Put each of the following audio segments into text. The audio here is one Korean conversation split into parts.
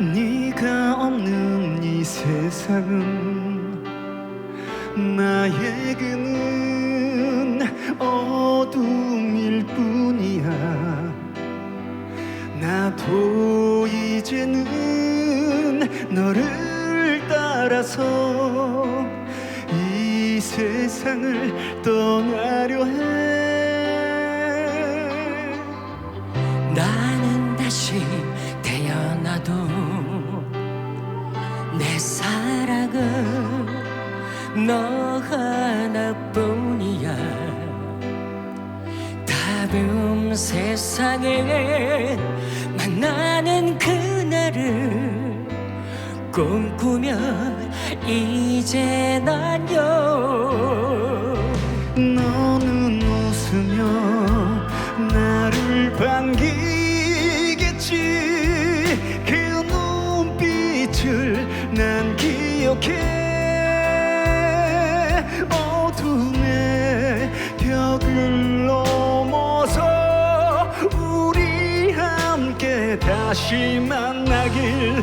네가 없는 이 세상은 나에게는 어둠일 뿐이야. 나도 이제는 너를 따라서 이 세상을 떠나려 해 너 하나뿐이야. 다음 세상에 만나는 그날을 꿈꾸며 이제 난요. 너는 웃으며 나를 반기겠지. 그 눈빛을 난 기억해 다시 만나길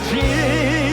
verdade.